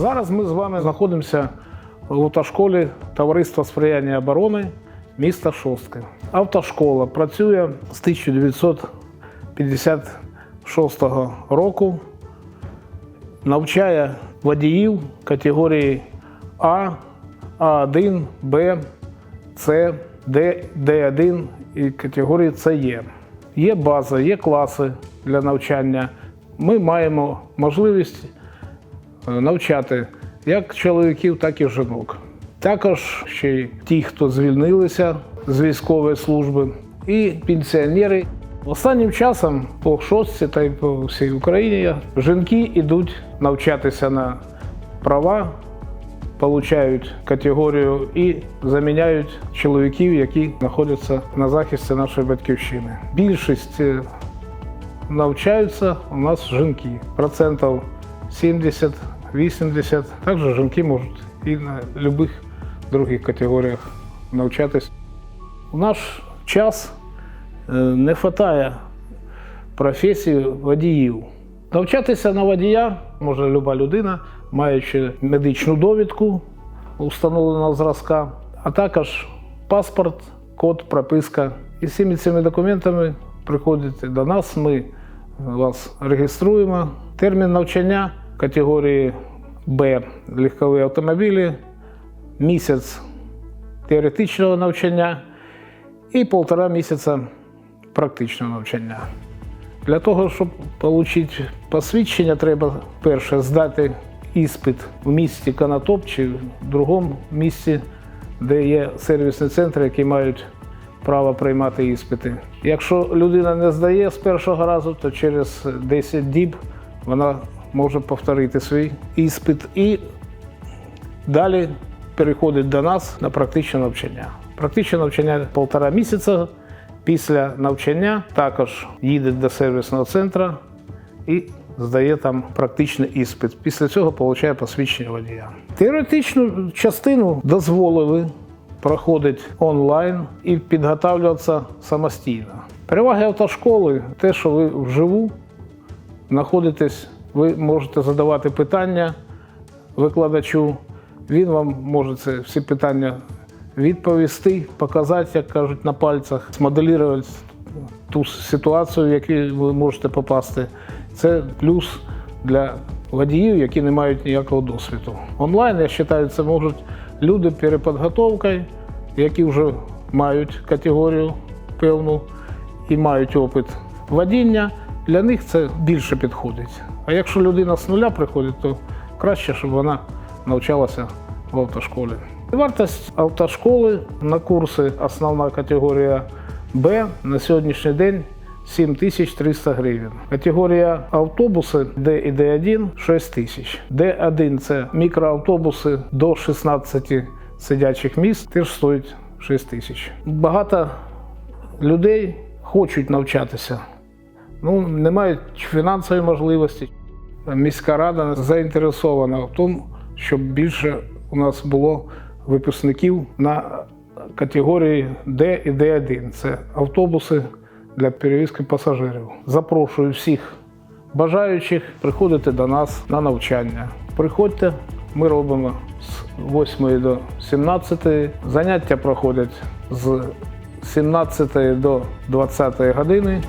Зараз ми з вами знаходимося в автошколі Товариства сприяння оборони міста Шостки. Автошкола працює з 1956 року, навчає водіїв категорії А, А1, Б, С, Д, Д1 і категорії СЕ. Є база, є класи для навчання. Ми маємо можливість навчати як чоловіків, так і жінок. Також ще й ті, хто звільнилися з військової служби, і пенсіонери. Останнім часом по шостці та й по всій Україні жінки йдуть навчатися на права, получають категорію і заміняють чоловіків, які знаходяться на захисті нашої батьківщини. Більшість е, навчаються у нас жінки. Процентів 70-80. Також жінки можуть і на будь-яких других категоріях навчатись. У наш час е, не вистачає професії водіїв. Навчатися на водія може люба людина, маючи медичну довідку установленого зразка, а також паспорт, код, прописка. І всіми цими документами приходите до нас, ми вас реєструємо. Термін навчання категорії Б легкові автомобілі, місяць теоретичного навчання і півтора місяця практичного навчання. Для того, щоб отримати посвідчення, треба перше здати іспит в місті Канатоп чи в другому місці, де є сервісні центри, які мають право приймати іспити. Якщо людина не здає з першого разу, то через 10 діб вона може повторити свій іспит і далі переходить до нас на практичне навчання. Практичне навчання півтора місяця. Після навчання також їде до сервісного центру і здає там практичний іспит. Після цього отримує посвідчення водія. Теоретичну частину дозволили проходити онлайн і підготовлюватися самостійно. Переваги автошколи те, що ви вживу знаходитесь, ви можете задавати питання викладачу. Він вам може це всі питання відповісти, показати, як кажуть, на пальцях, змоделювати ту ситуацію, в яку ви можете попасти. Це плюс для водіїв, які не мають ніякого досвіду. Онлайн, я вважаю, це можуть люди переподготовкою, які вже мають категорію певну і мають опит водіння. Для них це більше підходить. А якщо людина з нуля приходить, то краще, щоб вона навчалася в автошколі. Вартість автошколи на курси основна категорія Б на сьогоднішній день 7300 гривень. Категорія автобуси Д і Д1 6 тисяч. Д1 це мікроавтобуси до 16 сидячих місць, теж стоїть 6 тисяч. Багато людей хочуть навчатися, ну не мають фінансової можливості. Міська рада заінтересована в тому, щоб більше у нас було випускників на категорії Д і Д1. Це автобуси для перевізки пасажирів. Запрошую всіх бажаючих приходити до нас на навчання. Приходьте, ми робимо з 8 до 17. Заняття проходять з 17 до 20 години.